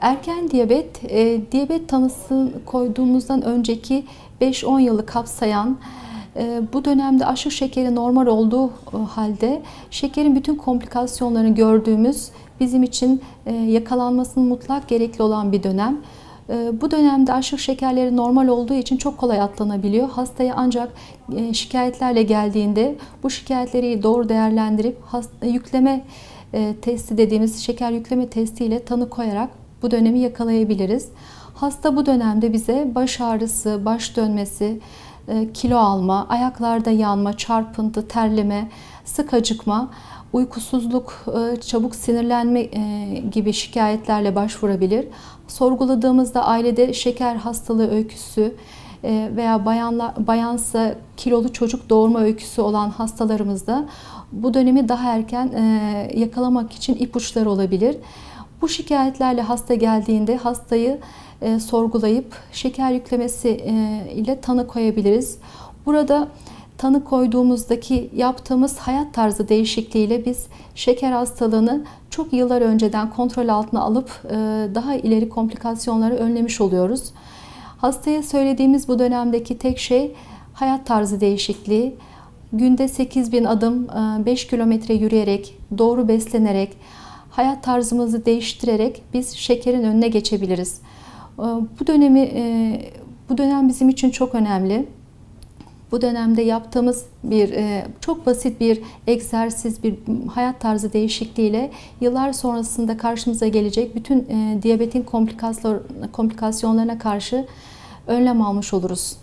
Erken diyabet, e, diyabet tanısı koyduğumuzdan önceki 5-10 yılı kapsayan e, bu dönemde aşırı şekeri normal olduğu e, halde şekerin bütün komplikasyonlarını gördüğümüz bizim için e, yakalanmasının mutlak gerekli olan bir dönem. Bu dönemde aşırı şekerleri normal olduğu için çok kolay atlanabiliyor. Hastaya ancak şikayetlerle geldiğinde bu şikayetleri doğru değerlendirip yükleme testi dediğimiz şeker yükleme testiyle tanı koyarak bu dönemi yakalayabiliriz. Hasta bu dönemde bize baş ağrısı, baş dönmesi, e, kilo alma, ayaklarda yanma, çarpıntı, terleme, sık acıkma, uykusuzluk, e, çabuk sinirlenme e, gibi şikayetlerle başvurabilir. Sorguladığımızda ailede şeker hastalığı öyküsü veya bayanla, bayansa kilolu çocuk doğurma öyküsü olan hastalarımızda bu dönemi daha erken yakalamak için ipuçları olabilir. Bu şikayetlerle hasta geldiğinde hastayı e, sorgulayıp şeker yüklemesi e, ile tanı koyabiliriz. Burada tanı koyduğumuzdaki yaptığımız hayat tarzı değişikliğiyle biz şeker hastalığını çok yıllar önceden kontrol altına alıp e, daha ileri komplikasyonları önlemiş oluyoruz. Hastaya söylediğimiz bu dönemdeki tek şey hayat tarzı değişikliği. Günde 8000 adım, e, 5 kilometre yürüyerek, doğru beslenerek, hayat tarzımızı değiştirerek biz şekerin önüne geçebiliriz. E, Bu dönemi e, bu dönem bizim için çok önemli. Bu dönemde yaptığımız bir e, çok basit bir egzersiz, bir hayat tarzı değişikliğiyle yıllar sonrasında karşımıza gelecek bütün e, diyabetin komplikasyon- komplikasyonlarına karşı önlem almış oluruz.